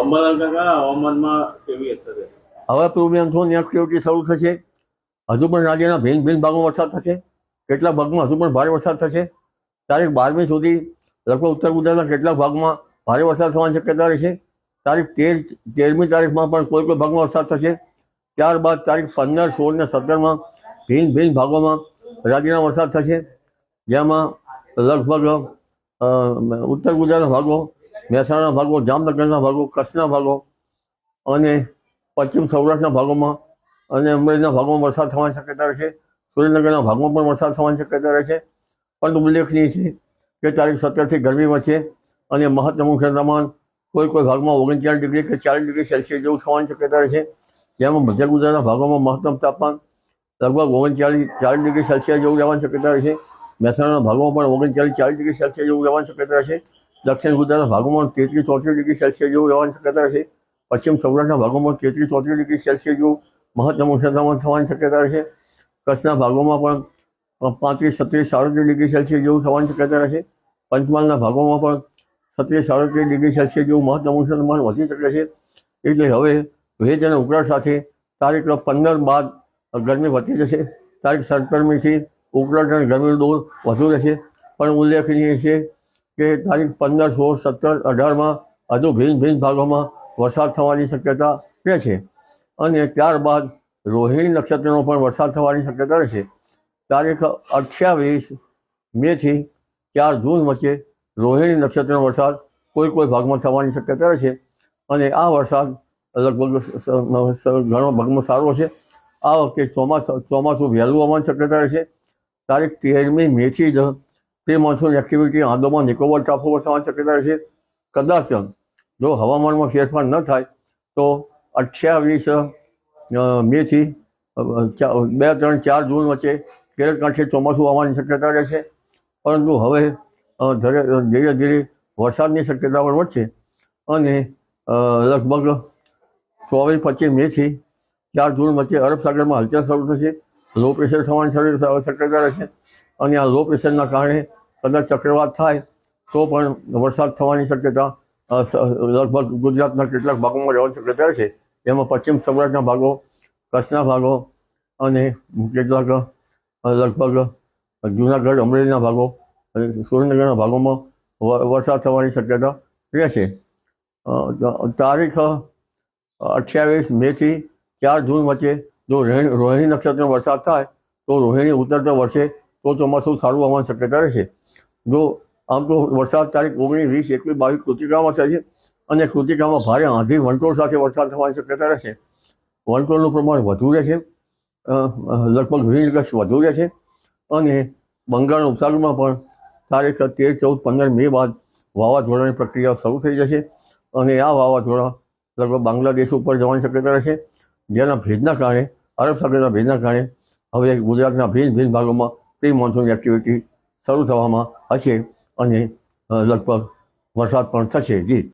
અંબાલાલ કાકા, હવામાનમાં કેવી અસર હવે એક્ટિવિટી શરૂ થશે? હજુ પણ રાજ્યના ભિન્ન ભિન્ન ભાગમાં વરસાદ થશે. કેટલાક ભાગમાં? હજુ પણ ભારે વરસાદ થશે. તારીખ બારમી સુધી લગભગ ઉત્તર ગુજરાતના કેટલાક ભાગમાં ભારે વરસાદ થવાની શક્યતા રહેશે? તારીખ તેર, તેરમી તારીખમાં પણ કોઈ કોઈ ભાગમાં વરસાદ થશે. ત્યારબાદ તારીખ પંદર, સોળ ને સત્તરમાં ભિન્ન ભિન્ન ભાગોમાં રાજ્યના વરસાદ થશે. જેમાં લગભગ ઉત્તર ગુજરાતના ભાગો મહેસાણા ભાગો, જામનગરના ભાગો, કચ્છના ભાગો અને પશ્ચિમ સૌરાષ્ટ્રના ભાગોમાં અને અમરેલીના ભાગોમાં વરસાદ થવાની શક્યતા રહેશે સુરેન્દ્રનગરના ભાગમાં પણ વરસાદ થવાની શક્યતા રહેશે પણ ઉલ્લેખનીય છે કે તારીખ સત્તરથી ગરમી વધશે અને મહત્તમ ઉષ્ણતામાન કોઈ કોઈ ભાગમાં ઓગણચાલીસ ડિગ્રી કે ચાલીસ ડિગ્રી સેલ્સિયસ જેવું થવાની શક્યતા રહેશે જેમાં મધ્ય ગુજરાતના ભાગોમાં મહત્તમ તાપમાન લગભગ ઓગણચાલીસ, ચાલીસ ડિગ્રી સેલ્સિયસ જેવું રહેવાની શક્યતા રહેશે મહેસાણાના ભાગોમાં પણ ઓગણચાલીસ, ચાલીસ ડિગ્રી સેલ્સિયસ જેવું રહેવાની શક્યતા રહેશે દક્ષિણ ગુજરાતના ભાગોમાં તેત્રીસ ચોત્રીસ ડિગ્રી સેલ્સિયસ જેવું રહેવાની શક્યતા રહેશે પશ્ચિમ સૌરાષ્ટ્રના ભાગોમાં તેત્રીસ ચોત્રીસ ડિગ્રી સેલ્સિયસ જેવું મહત્તમ ઉષ્ણતામાન થવાની શક્યતા રહેશે કચ્છના ભાગોમાં પણ પાંત્રીસ, છત્રીસ, સાડત્રીસ ડિગ્રી સેલ્સિયસ જેવું થવાની શક્યતા રહેશે પંચમહાલના ભાગોમાં પણ છત્રીસ, સાડત્રીસ ડિગ્રી સેલ્સિયસ જેવું મહત્તમ ઉષ્ણતામાન વધી શકે છે. એટલે હવે ભેજ અને ઉકળાટ સાથે તારીખ પંદર બાદ ગરમી વધી જશે. તારીખ સત્તરમીથી ઉકળાટ અને ગરમીનો દોર વધુ રહેશે. પણ ઉલ્લેખનીય છે કે તારીખ પંદર, સોળ, સત્તર, અઢારમાં હજુ ભિન્ન ભિન્ન ભાગોમાં વરસાદ થવાની શક્યતા રહે છે. અને ત્યારબાદ રોહિણી નક્ષત્રનો પણ વરસાદ થવાની શક્યતા રહેશે તારીખ અઠ્યાવીસ મેથી ચાર જૂન વચ્ચે રોહિણી નક્ષત્રનો વરસાદ કોઈ કોઈ ભાગમાં થવાની શક્યતા રહેશે અને આ વરસાદ લગભગ ઘણો ભાગમાં સારો છે. આ વખતે ચોમાસા, ચોમાસું વહેલું આવવાની શક્યતા રહેશે તારીખ તેરમી મેથી જ pre monsoon activity Andaman Nicobar ટાપુ પર થવાની શક્યતા રહેશે કદાચ જો હવામાનમાં ફેરફાર ન થાય, તો અઠ્યાવીસ મેથી બે, ત્રણ, ચાર જૂન વચ્ચે કેરળ કાંઠે ચોમાસું આવવાની શક્યતા રહેશે પરંતુ હવે ધીરે ધીરે વરસાદની શક્યતા પણ વધશે અને લગભગ ચોવીસ, પચીસ મેથી ચાર જૂન વચ્ચે અરબ સાગરમાં હલચલ શરૂ થશે. લો પ્રેશર થવાની શક્યતા રહેશે. અને આ લો પ્રેશરના કારણે કદાચ ચક્રવાત થાય, તો પણ વરસાદ થવાની શક્યતા લગભગ ગુજરાતના કેટલાક ભાગોમાં રહેવાની શક્યતા રહેશે એમાં પશ્ચિમ સૌરાષ્ટ્રના ભાગો, કચ્છના ભાગો અને કેટલાક લગભગ જૂનાગઢ, અમરેલીના ભાગો અને સુરેન્દ્રનગરના ભાગોમાં વરસાદ થવાની શક્યતા રહેશે. છે તારીખ અઠ્યાવીસ મેથી ચાર જૂન વચ્ચે જો રોહિણી નક્ષત્રનો વરસાદ થાય, તો રોહિણી ઉતરતા વર્ષે તો ચોમાસું સારું આવવાની શક્યતા રહેશે. જો આમ તો વરસાદ તારીખ ઓગણીસ, વીસ એકવીસ બાવીસ કૃતિકામાં થશે અને કૃતિકામાં ભારે આંધી વંટોળ સાથે વરસાદ થવાની શક્યતા રહેશે. વંટોળનું પ્રમાણ વધુ રહેશે. લગભગ વીસ ગશ વધુ રહેશે. અને બંગાળના ઉપસાગરમાં પણ તારીખ તેર, ચૌદ, પંદર મે બાદ વાવાઝોડાની પ્રક્રિયા શરૂ થઈ જશે અને આ વાવાઝોડા લગભગ બાંગ્લાદેશ ઉપર જવાની શક્યતા રહેશે. જેના ભેજના કારણે, અરબ સાગરના ભેજના કારણે, હવે ગુજરાતના ભિન્ન ભિન્ન ભાગોમાં પ્રી મોન્સૂન એક્ટિવિટી શરૂ થવામાં હશે અને લગભગ વરસાદ પણ થશે. જી.